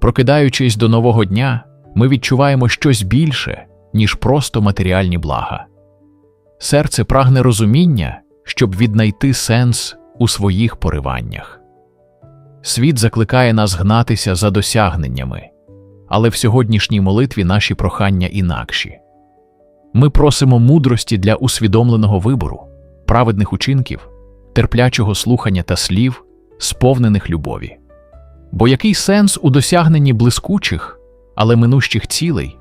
Прокидаючись до нового дня, ми відчуваємо щось більше, ніж просто матеріальні блага. Серце прагне розуміння, щоб віднайти сенс у своїх пориваннях. Світ закликає нас гнатися за досягненнями, але в сьогоднішній молитві наші прохання інакші. Ми просимо мудрості для усвідомленого вибору, праведних учинків, терплячого слухання та слів, сповнених любові. Бо який сенс у досягненні блискучих, але минущих цілей,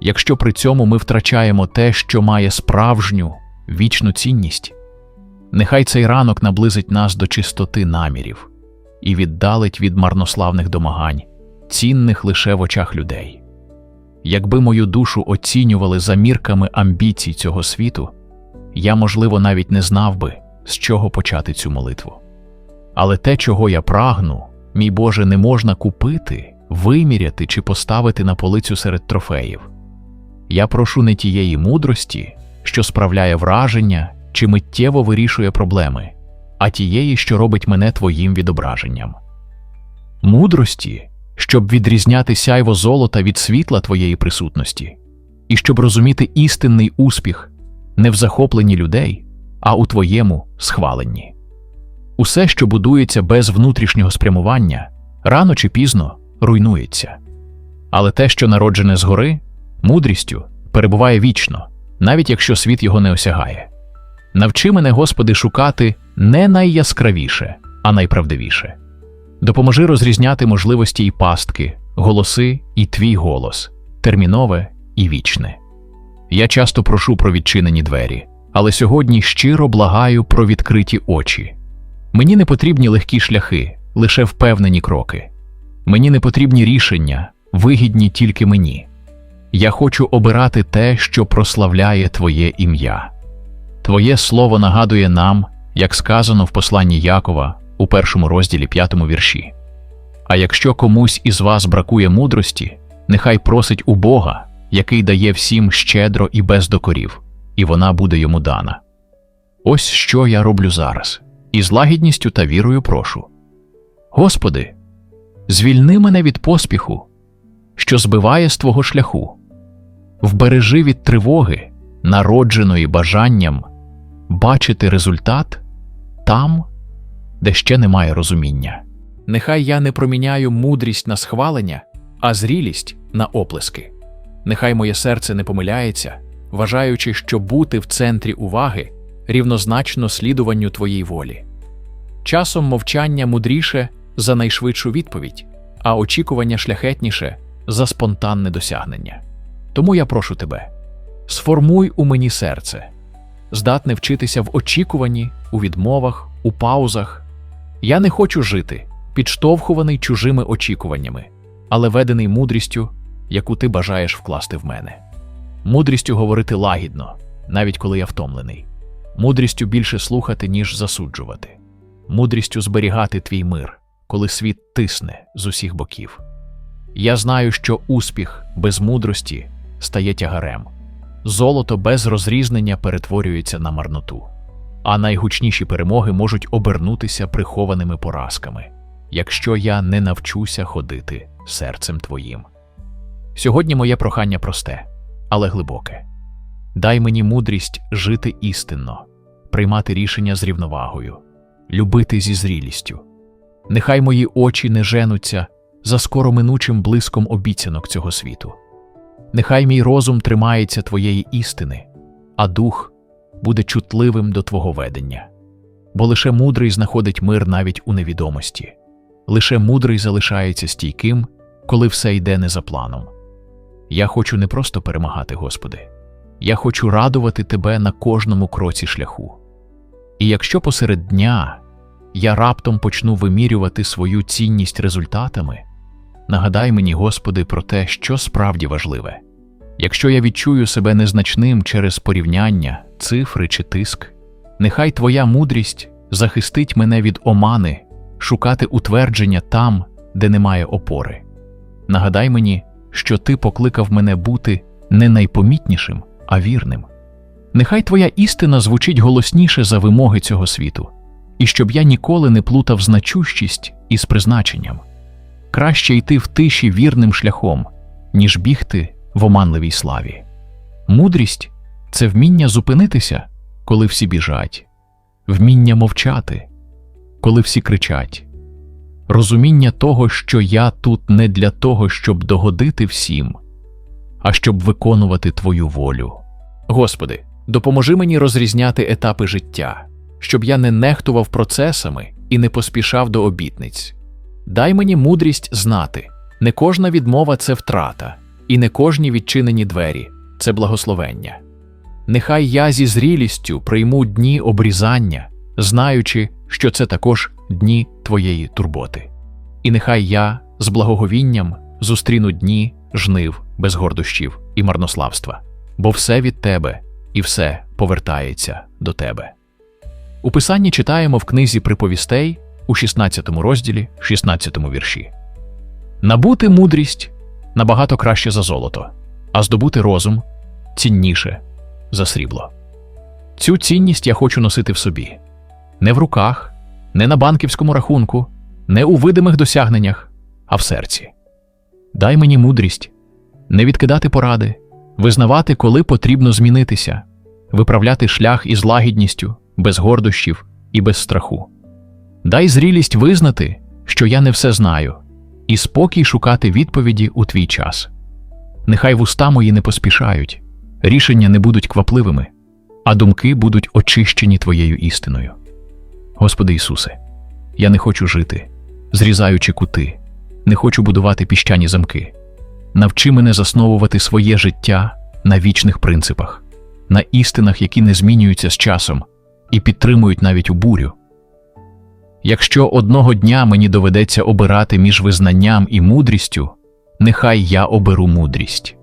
якщо при цьому ми втрачаємо те, що має справжню, вічну цінність? Нехай цей ранок наблизить нас до чистоти намірів і віддалить від марнославних домагань, цінних лише в очах людей. Якби мою душу оцінювали за мірками амбіцій цього світу, я, можливо, навіть не знав би, з чого почати цю молитву. Але те, чого я прагну, мій Боже, не можна купити, виміряти чи поставити на полицю серед трофеїв. Я прошу не тієї мудрості, що справляє враження чи миттєво вирішує проблеми, а тієї, що робить мене твоїм відображенням. Мудрості, щоб відрізняти сяйво золота від світла твоєї присутності, і щоб розуміти істинний успіх не в захопленні людей, а у твоєму схваленні. Усе, що будується без внутрішнього спрямування, рано чи пізно руйнується. Але те, що народжене згори, мудрістю, перебуває вічно, навіть якщо світ його не осягає. Навчи мене, Господи, шукати не найяскравіше, а найправдивіше. Допоможи розрізняти можливості і пастки, голоси і твій голос, термінове і вічне. Я часто прошу про відчинені двері, але сьогодні щиро благаю про відкриті очі. Мені не потрібні легкі шляхи, лише впевнені кроки. Мені не потрібні рішення, вигідні тільки мені. Я хочу обирати те, що прославляє Твоє ім'я. Твоє слово нагадує нам, як сказано в посланні Якова у першому розділі п'ятому вірші. А якщо комусь із вас бракує мудрості, нехай просить у Бога, який дає всім щедро і без докорів, і вона буде йому дана. Ось що я роблю зараз, і з лагідністю та вірою прошу. Господи, звільни мене від поспіху, що збиває з Твого шляху, вбережи від тривоги, народженої бажанням бачити результат там, де ще немає розуміння. Нехай я не проміняю мудрість на схвалення, а зрілість на оплески. Нехай моє серце не помиляється, вважаючи, що бути в центрі уваги рівнозначно слідуванню твоїй волі. Часом мовчання мудріше за найшвидшу відповідь, а очікування шляхетніше за спонтанне досягнення. Тому я прошу тебе, сформуй у мені серце, здатне вчитися в очікуванні, у відмовах, у паузах. Я не хочу жити, підштовхуваний чужими очікуваннями, але ведений мудрістю, яку ти бажаєш вкласти в мене. Мудрістю говорити лагідно, навіть коли я втомлений, мудрістю більше слухати, ніж засуджувати, мудрістю зберігати твій мир, коли світ тисне з усіх боків. Я знаю, що успіх без мудрості стає тягарем, золото без розрізнення перетворюється на марноту, а найгучніші перемоги можуть обернутися прихованими поразками, якщо я не навчуся ходити серцем твоїм. Сьогодні моє прохання просте, але глибоке. Дай мені мудрість жити істинно, приймати рішення з рівновагою, любити зі зрілістю. Нехай мої очі не женуться за скороминучим блиском обіцянок цього світу. Нехай мій розум тримається твоєї істини, а дух буде чутливим до Твого ведення. Бо лише мудрий знаходить мир навіть у невідомості, лише мудрий залишається стійким, коли все йде не за планом. Я хочу не просто перемагати, Господи, я хочу радувати Тебе на кожному кроці шляху. І якщо посеред дня я раптом почну вимірювати свою цінність результатами, нагадай мені, Господи, про те, що справді важливе. Якщо я відчую себе незначним через порівняння, цифри чи тиск, нехай Твоя мудрість захистить мене від омани, шукати утвердження там, де немає опори. Нагадай мені, що Ти покликав мене бути не найпомітнішим, а вірним. Нехай Твоя істина звучить голосніше за вимоги цього світу, і щоб я ніколи не плутав значущість із призначенням. краще йти в тиші вірним шляхом, ніж бігти в оманливій славі. Мудрість це вміння зупинитися, коли всі біжать, вміння мовчати, коли всі кричать, розуміння того, що я тут не для того, щоб догодити всім, а щоб виконувати Твою волю. Господи, допоможи мені розрізняти етапи життя, щоб я не нехтував процесами і не поспішав до обітниць. Дай мені мудрість знати, не кожна відмова це втрата, і не кожні відчинені двері це благословення. Нехай я зі зрілістю прийму дні обрізання, знаючи, що це також дні твоєї турботи. І нехай я з благоговінням зустріну дні жнив без гордощів і марнославства, бо все від тебе і все повертається до тебе. У писанні читаємо в книзі приповістей у 16 розділі, 16 вірші. Набути мудрість набагато краще за золото, а здобути розум цінніше за срібло. Цю цінність я хочу носити в собі не в руках, не на банківському рахунку, не у видимих досягненнях, а в серці. Дай мені мудрість не відкидати поради, визнавати, коли потрібно змінитися, виправляти шлях із лагідністю, без гордощів і без страху. Дай зрілість визнати, що я не все знаю, і спокій шукати відповіді у твій час. Нехай вуста мої не поспішають, рішення не будуть квапливими, а думки будуть очищені Твоєю істиною. Господи Ісусе, я не хочу жити, зрізаючи кути, не хочу будувати піщані замки. Навчи мене засновувати своє життя на вічних принципах, на істинах, які не змінюються з часом і підтримують навіть у бурю. Якщо одного дня мені доведеться обирати між визнанням і мудрістю, нехай я оберу мудрість.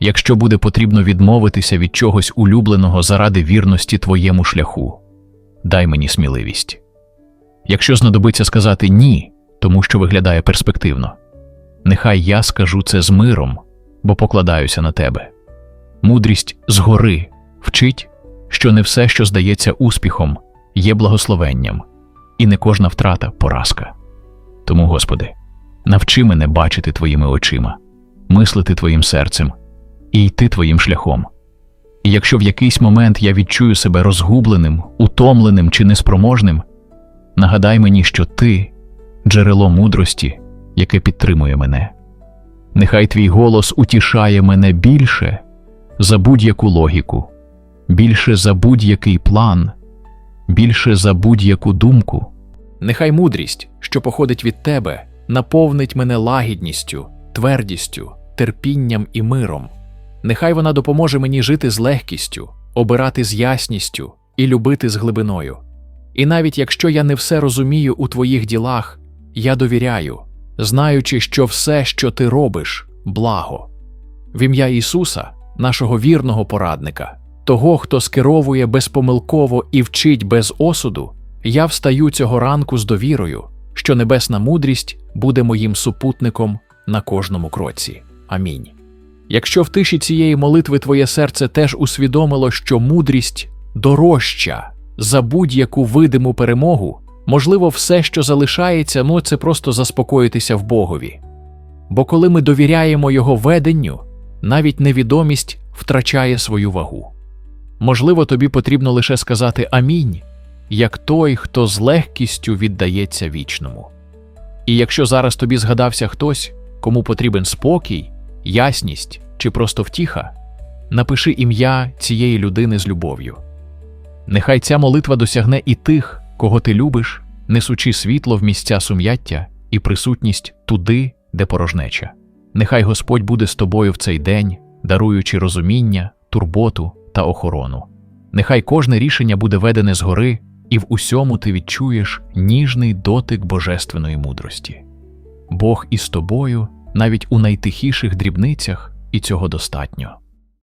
Якщо буде потрібно відмовитися від чогось улюбленого заради вірності твоєму шляху, дай мені сміливість. Якщо знадобиться сказати ні, тому що виглядає перспективно, нехай я скажу це з миром, бо покладаюся на тебе. Мудрість згори вчить, що не все, що здається успіхом, є благословенням, і не кожна втрата поразка. Тому, Господи, навчи мене бачити Твоїми очима, мислити Твоїм серцем і йти Твоїм шляхом. І якщо в якийсь момент я відчую себе розгубленим, утомленим чи неспроможним, нагадай мені, що Ти джерело мудрості, яке підтримує мене. Нехай твій голос утішає мене більше за будь-яку логіку, більше за будь-який план, більше за будь-яку думку. Нехай мудрість, що походить від тебе, наповнить мене лагідністю, твердістю, терпінням і миром. Нехай вона допоможе мені жити з легкістю, обирати з ясністю і любити з глибиною. І навіть якщо я не все розумію у твоїх ділах, я довіряю, знаючи, що все, що ти робиш, благо. В ім'я Ісуса, нашого вірного порадника, того, хто скеровує безпомилково і вчить без осуду, я встаю цього ранку з довірою, що небесна мудрість буде моїм супутником на кожному кроці. Амінь. Якщо в тиші цієї молитви твоє серце теж усвідомило, що мудрість дорожча за будь-яку видиму перемогу, можливо, все, що залишається, ну це просто заспокоїтися в Богові. Бо коли ми довіряємо Його веденню, навіть невідомість втрачає свою вагу. Можливо, тобі потрібно лише сказати Амінь, як той, хто з легкістю віддається вічному. І якщо зараз тобі згадався хтось, кому потрібен спокій, ясність чи просто втіха, напиши ім'я цієї людини з любов'ю. Нехай ця молитва досягне і тих, кого ти любиш, несучи світло в місця сум'яття і присутність туди, де порожнеча. Нехай Господь буде з тобою в цей день, даруючи розуміння, турботу та охорону. Нехай кожне рішення буде ведене згори, і в усьому ти відчуєш ніжний дотик божественної мудрості. Бог із тобою навіть у найтихіших дрібницях, і цього достатньо.